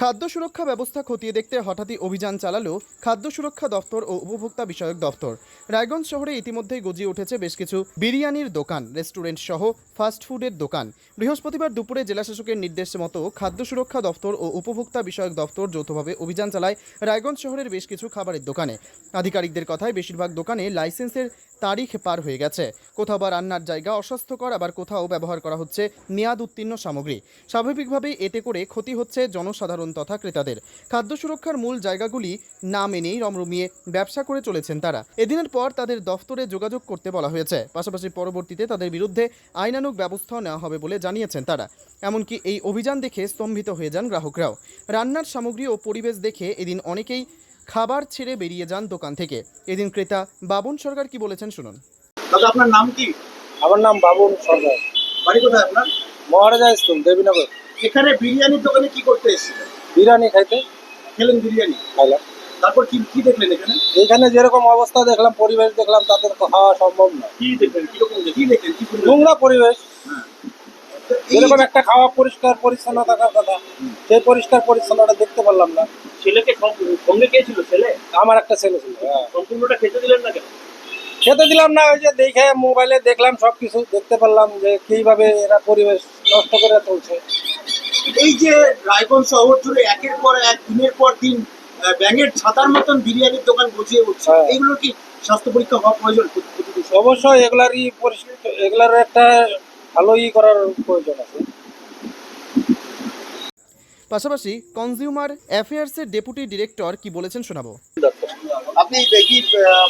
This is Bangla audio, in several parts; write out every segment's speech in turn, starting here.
খাদ্য সুরক্ষা ব্যবস্থা খতিয়ে দেখতে হঠাৎই অভিযান চালালো খাদ্য সুরক্ষা দপ্তর ও উপভোক্তা বিষয়ক দপ্তর। রায়গঞ্জ শহরে ইতিমধ্যেই গজিয়ে উঠেছে বেশ কিছু বিরিয়ানির দোকান, রেস্টুরেন্ট সহ ফাস্টফুডের দোকান। বৃহস্পতিবার দুপুরে জেলাশাসকের নির্দেশ মতো খাদ্য সুরক্ষা দপ্তর ও উপভোক্তা বিষয়ক দপ্তর যৌথভাবে অভিযান চালায় রায়গঞ্জ শহরের বেশ কিছু খাবারের দোকানে। আধিকারিকদের কথায় বেশিরভাগ দোকানে লাইসেন্সের তারিখ পার হয়ে গেছে। কোথাও বা রান্নার জায়গা অস্বাস্থ্যকর, আবার কোথাও ব্যবহার করা হচ্ছে মেয়াদ উত্তীর্ণ সামগ্রী। স্বাভাবিকভাবেই এতে করে ক্ষতি হচ্ছে জনসাধারণ তথা ক্রেতাদের। খাদ্য সুরক্ষার মূল জায়গাগুলি না মেনেই রমরমিয়ে ব্যবসা করে চলেছেন তারা। এদিনের পর তাদের দফতরে যোগাযোগ করতে বলা হয়েছে। পাশাপাশি পরবর্তীতে তাদের বিরুদ্ধে আইনানুগ ব্যবস্থাও নেওয়া হবে বলে জানিয়েছেন তারা। এমনকি এই অভিযান দেখে স্তম্ভিত হয়ে যান গ্রাহকরাও। রান্নার সামগ্রী ও পরিবেশ দেখে এদিন অনেকেই খাবার ছেড়ে বেরিয়ে যান দোকান থেকে। এদিন ক্রেতা বাবন সরকার কি বলেছেন শুনুন। দাদা আপনার নাম কি? আমার নাম বাবুল সরকার। বাড়ি কোথায় আপনার? মহারাজা স্কুল দেবীনগর। এখানে বিরিয়ানির দোকানে কি করতে এসেছিলেন? বিরিয়ানি খাইতে। খেলেন বিরিয়ানি? খাইলাম। তারপর কি কি দেখলেন এখানে? এখানে যেরকম অবস্থা দেখলাম পরিবেশ দেখলাম তাদের তো খাওয়া সম্ভব না। কি দেখলেন? কীরকম কি দেখলেন? কি নোংরা পরিবেশ। যেরকম একটা খাওয়া পরিষ্কার পরিচ্ছন্ন থাকার কথা সেই পরিষ্কার পরিচ্ছন্নটা দেখতে পারলাম না। ছেলেকে সঙ্গ- কে ছিল? ছেলে? আমার একটা ছেলে ছিল হ্যাঁ। সম্পূর্ণটা খেতে দিলেন না কেন? খেতে দিলাম না ওই যে দেখে মোবাইলে দেখলাম সবকিছু দেখতে পারলাম যে কীভাবে এরা পরিবেশ নষ্ট করে চলছে এই যে রায়গঞ্জ শহর জুড়ে একের পর এক দিনের পর দিন ব্যাঙের ছাতার মতন বিরিয়ানির দোকান গজিয়ে উঠছে এগুলো কি স্বাস্থ্য পরীক্ষা হওয়া প্রয়োজন? অবশ্যই এগুলারই পরিষ্কার এগুলার একটা ভালো ই করার প্রয়োজন আছে। পাশাপাশি কনজিউমার অ্যাফেয়ার্সের ডেপুটি ডিরেক্টর কি বলেছেন শোনাবো। আপনি দেখি আহ,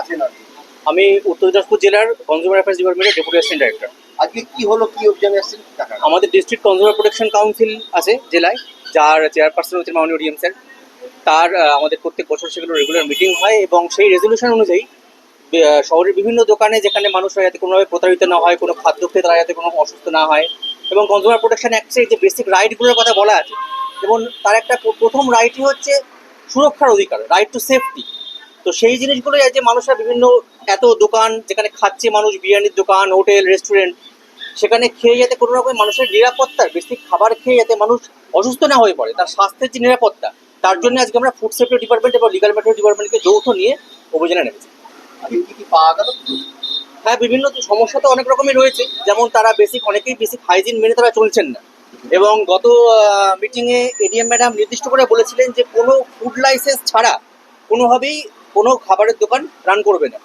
আছেন আর কি। আমি উত্তর দিনাজপুর জেলার কনজিউমার অ্যাফেয়ার্স ডিপার্টমেন্টের ডেপুটি অ্যাসিস্ট্যান্ট ডাইরেক্টর। আজকে কি হলো কি অভিযানে টাকা আমাদের ডিস্ট্রিক্ট কনজিউমার প্রোটেকশন কাউন্সিল আছে জেলায় যার চেয়ারপারসন হচ্ছে মাননীয় ডিএম স্যার। তার আমাদের প্রত্যেক বছর সেগুলো রেগুলার মিটিং হয় এবং সেই রেজলিউশন অনুযায়ী শহরের বিভিন্ন দোকানে যেখানে মানুষরা যাতে কোনোভাবে প্রতারিত না হয়, কোনো খাদ্য খেয়ে তারা যাতে কোনো অসুস্থ না হয় এবং কনজিউমার প্রোটেকশন অ্যাক্টে যে বেসিক রাইটগুলোর কথা বলা আছে, এবং তার একটা প্রথম রাইটই হচ্ছে সুরক্ষার অধিকার, রাইট টু সেফটি। তো সেই জিনিসগুলো যে মানুষরা বিভিন্ন, এত দোকান যেখানে খাচ্ছে মানুষ, বিরিয়ানির দোকান, হোটেল, রেস্টুরেন্ট, সেখানে খেয়ে যাতে কোনো রকম মানুষের নিরাপত্তার, বেসিক খাবার খেয়ে যাতে মানুষ অসুস্থ না হয়ে পড়ে, তার স্বাস্থ্যের যে নিরাপত্তা, তার জন্য আজকে আমরা ফুড সেফটি ডিপার্টমেন্ট এবং লিগাল ম্যাটার ডিপার্টমেন্টকে যৌথ নিয়ে অভিযানে নেমেছি। পাওয়া গেল? হ্যাঁ বিভিন্ন সমস্যা তো অনেক রকমের রয়েছে। যেমন তারা বেসিক অনেকেই বেসিক হাইজিন মেনে তারা চলছেন না। এবং গত মিটিংয়ে এডিএম ম্যাডাম নির্দিষ্ট করে বলেছিলেন যে কোনো ফুড লাইসেন্স ছাড়া কোনোভাবেই কোনো খাবারের দোকান রান করবে না।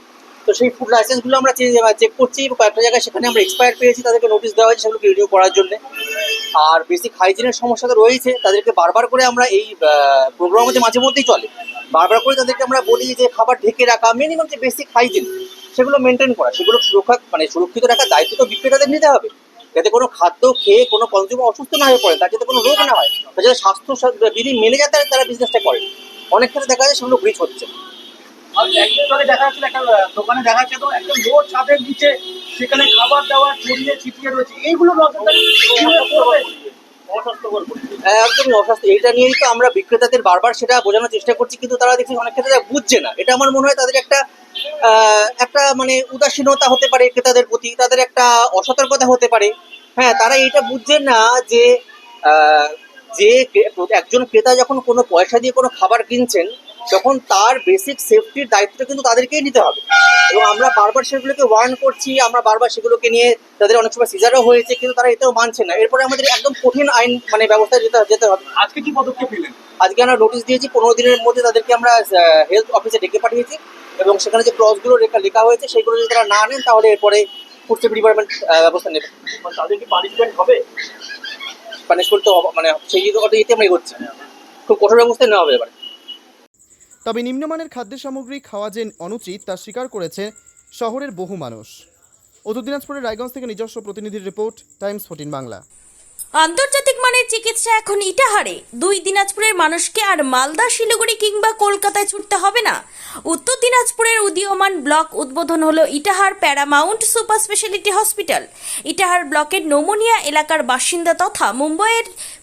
তো সেই ফুড লাইসেন্সগুলো আমরা চেক করছি, কয়েকটা জায়গায় সেখানে আমরা এক্সপায়ার পেয়েছি, তাদেরকে নোটিশ দেওয়া হয়েছে সেগুলোকে রিনিউ করার জন্য। আর বেসিক হাইজিনের সমস্যা তো রয়েছে, তাদেরকে বারবার করে আমরা এই প্রোগ্রাম মধ্যে মাঝে মধ্যেই চলে। বারবার করে তাদেরকে আমরা বলি যে খাবার ঢেকে রাখা মিনিমাম যে বেসিক হাইজিন সেগুলো মেনটেন করা, সেগুলো সুরক্ষা মানে সুরক্ষিত রাখার দায়িত্ব তো বিক্রেতাদের নিতে হবে। যাতে কোনো খাদ্য খেয়ে কোনো কনজিউমার অসুস্থ না হয়ে পড়ে, তার যাতে কোনো রোগ না হয়, তার যাতে স্বাস্থ্য বিধি মেনে যাতে তারা বিজনেসটা করে। অনেক ক্ষেত্রে দেখা যায় সেগুলো ব্রিজ হচ্ছে। দেখা একটা দোকানে দেখা একটা ছাদের সেখানে খাবার দাবার? হ্যাঁ, একদমই অস্বাস্থ্য। এটা নিয়েই তো আমরা বিক্রেতাদের বারবার সেটা বোঝানোর চেষ্টা করছি কিন্তু তারা দেখছি অনেক ক্ষেত্রে বুঝছে না। এটা আমার মনে হয় তাদের একটা একটা মানে উদাসীনতা হতে পারে ক্রেতাদের প্রতি তাদের একটা অসতর্কতা হতে পারে। হ্যাঁ তারা এটা বুঝছেন না যে যে একজন ক্রেতা যখন কোনো পয়সা দিয়ে কোনো খাবার কিনছেন তখন তার বেসিক সেফটির দায়িত্বটা কিন্তু তাদেরকেই নিতে হবে। এবং আমরা বারবার সেগুলোকে ওয়ার্ন করছি আমরা বারবার সেগুলোকে নিয়ে তাদের অনেক সময় সিজারও হয়েছে কিন্তু তারা এটাও মানছে না। এরপরে আমাদের একদম কঠিন আইন মানে ব্যবস্থা যেতে যেতে হবে। আজকে কি পদক্ষেপ নিলেন? আজকে আমরা নোটিশ দিয়েছি পনেরো দিনের মধ্যে তাদেরকে আমরা হেলথ অফিসে ডেকে পাঠিয়েছি। এবং সেখানে যে ক্লজগুলো লেখা লেখা হয়েছে সেগুলো যদি তারা না নেন তাহলে এরপরে ফুড সেফটি ডিপার্টমেন্ট ব্যবস্থা নেবে। তাদের কি পানিশমেন্ট হবে? পানিশমেন্ট তো মানে সেই ইয়েতে আমরা এগোচ্ছি খুব কঠোর ব্যবস্থা নেওয়া হবে এবার। তবে নিম্নমানের খাদ্য সামগ্রী খাওয়া যে অনুচিত, তা স্বীকার করেছে শহরের বহু মানুষ। উত্তর দিনাজপুরের রায়গঞ্জ থেকে নিজস্ব প্রতিনিধির রিপোর্ট, টাইমস ফোর্টিন বাংলা। আন্তর্জাতিক মানের চিকিৎসা এখন ইটাহারে। দুই দিনাজপুরের মানুষকে আর মালদা, শিলিগুড়ি কিংবা কলকাতায় ছুটতে হবে না। উত্তর দিনাজপুরের উদীয়মান ব্লক উদ্বোধন হলো Itahar paramount super speciality hospital. Itahar ব্লকের নোমোনিয়া এলাকার বাসিন্দা তথা মুম্বাইয়ের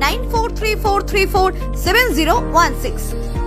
9434347016